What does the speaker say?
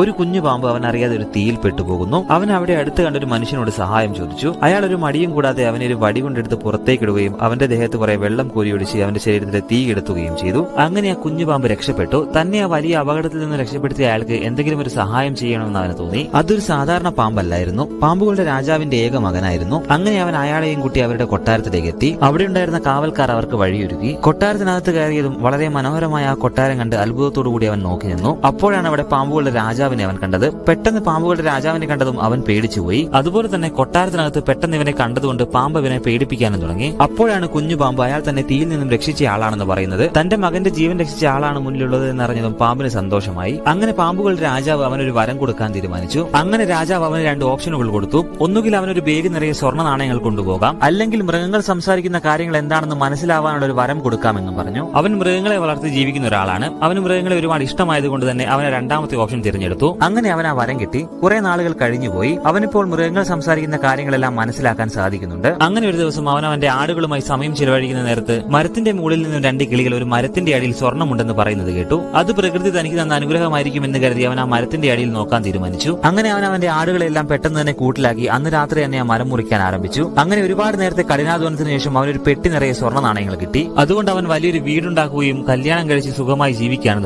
ഒരു കുഞ്ഞു പാമ്പ് അവൻ അറിയാതെ ഒരു തീയിൽ പെട്ടുപോകുന്നു. അവൻ അവിടെ അടുത്ത് കണ്ടൊരു മനുഷ്യനോട് സഹായം ചോദിച്ചു. അയാൾ ഒരു മടിയും കൂടാതെ അവനെ ഒരു വടി കൊണ്ടെടുത്ത് പുറത്തേക്കിടുകയും അവന്റെ ദേഹത്ത് കുറെ വെള്ളം കോരിയൊടിച്ച് അവന്റെ ശരീരത്തിലെ തീ എടുത്തുകയും ചെയ്തു. അങ്ങനെ ആ കുഞ്ഞു പാമ്പ് രക്ഷപ്പെട്ടു. തന്നെ ആ വലിയ അപകടത്തിൽ നിന്ന് രക്ഷപ്പെടുത്തിയ അയാൾക്ക് എന്തെങ്കിലും ഒരു സഹായം ചെയ്യണമെന്ന് അവന് തോന്നി. അതൊരു സാധാരണ പാമ്പല്ലായിരുന്നു. പാമ്പുകളുടെ രാജാവിന്റെ ഏക മകനായിരുന്നു. അങ്ങനെ അവൻ അയാളെയും കൂട്ടി അവരുടെ കൊട്ടാരത്തിലേക്ക് എത്തി. അവിടെ ഉണ്ടായിരുന്ന കാവൽക്കാർ അവർക്ക് വഴിയൊരുക്കി. കൊട്ടാരത്തിനകത്ത് കയറിയതും വളരെ മനോഹരമായ ആ കൊട്ടാരം കണ്ട് അത്ഭുതത്തോടു കൂടി അവൻ നോക്കി നിന്നു. അപ്പോഴാണ് അവിടെ പാമ്പുകളുടെ രാജാവിനെ അവൻ കണ്ടത്. പെട്ടെന്ന് പാമ്പുകളുടെ രാജാവിനെ കണ്ടതും അവൻ പേടിച്ചുപോയി. അതുപോലെ തന്നെ കൊട്ടാരത്തിനകത്ത് പെട്ടെന്ന് ഇവനെ കണ്ടതുകൊണ്ട് പാമ്പ് ഇവനെ പേടിപ്പിക്കാനും തുടങ്ങി. അപ്പോഴാണ് കുഞ്ഞു പാമ്പ് അയാൾ തന്നെ തീയിൽ നിന്നും രക്ഷിച്ച ആളാണെന്ന് പറയുന്നത്. തന്റെ മകന്റെ ജീവൻ രക്ഷിച്ച ആളാണ് മുന്നിലുള്ളത് എന്നറിഞ്ഞതും പാമ്പിന് സന്തോഷമായി. അങ്ങനെ പാമ്പുകളുടെ രാജാവ് അവനൊരു വരം കൊടുക്കാൻ തീരുമാനിച്ചു. അങ്ങനെ രാജാവ് അവന് രണ്ട് ഓപ്ഷനുകൾ കൊടുത്തു. ഒന്നുകിൽ അവനൊരു ബേഗ് നിറയെ സ്വർണ നാണയങ്ങൾ കൊണ്ടുപോകാം. അല്ലെങ്കിൽ മൃഗങ്ങൾ സംസാരിക്കുന്ന കാര്യങ്ങൾ എന്താണെന്ന് മനസ്സിലാവാനുള്ള ഒരു വരം കൊടുക്കാമെന്നും പറഞ്ഞു. അവൻ മൃഗങ്ങളെ വളർത്തി ജീവിക്കുന്ന ഒരാളാണ്. അവന് മൃഗങ്ങളെ ഒരുപാട് ഇഷ്ടമായതുകൊണ്ട് തന്നെ അവനെ രണ്ടാമത്തെ ഓപ്ഷൻ തിരഞ്ഞെടുത്തു. അങ്ങനെ അവൻ ആ വരം കിട്ടി കുറെ നാളുകൾ കഴിഞ്ഞുപോയി അവനിപ്പോൾ മൃഗങ്ങൾ സംസാരിക്കുന്ന കാര്യങ്ങളെല്ലാം മനസ്സിലാക്കാൻ സാധിക്കുന്നുണ്ട്. അങ്ങനെ ഒരു ദിവസം അവൻ അവന്റെ ആടുകളുമായി സമയം ചിലവഴിക്കുന്ന നേരത്ത് മരത്തിന്റെ മുകളിൽ നിന്നും രണ്ട് കിളികൾ ഒരു മരത്തിന്റെ അടിയിൽ സ്വർണമുണ്ടെന്ന് പറയുന്നത് കേട്ടു. അത് പ്രകൃതി തനിക്ക് തന്ന അനുഗ്രഹമായിരിക്കും എന്ന് കരുതി അവൻ ആ മരത്തിന്റെ അടിയിൽ നോക്കാൻ തീരുമാനിച്ചു. അങ്ങനെ അവൻ അവന്റെ ആടുകളെല്ലാം പെട്ടെന്ന് തന്നെ കൂട്ടിലാക്കി അന്ന് രാത്രി തന്നെ ആ മരം മുറിക്കാൻ ആരംഭിച്ചു. അങ്ങനെ ഒരുപാട് നേരത്തെ കഠിനാധ്വാനത്തിന് ശേഷം അവനൊരു പെട്ടി നിറയെ സ്വർണ നാണയങ്ങൾ കിട്ടി. അതുകൊണ്ട് അവൻ വലിയൊരു വീടുണ്ടാക്കുകയും കല്യാണം കഴിച്ച് സുഖമായി ജീവിക്കാനും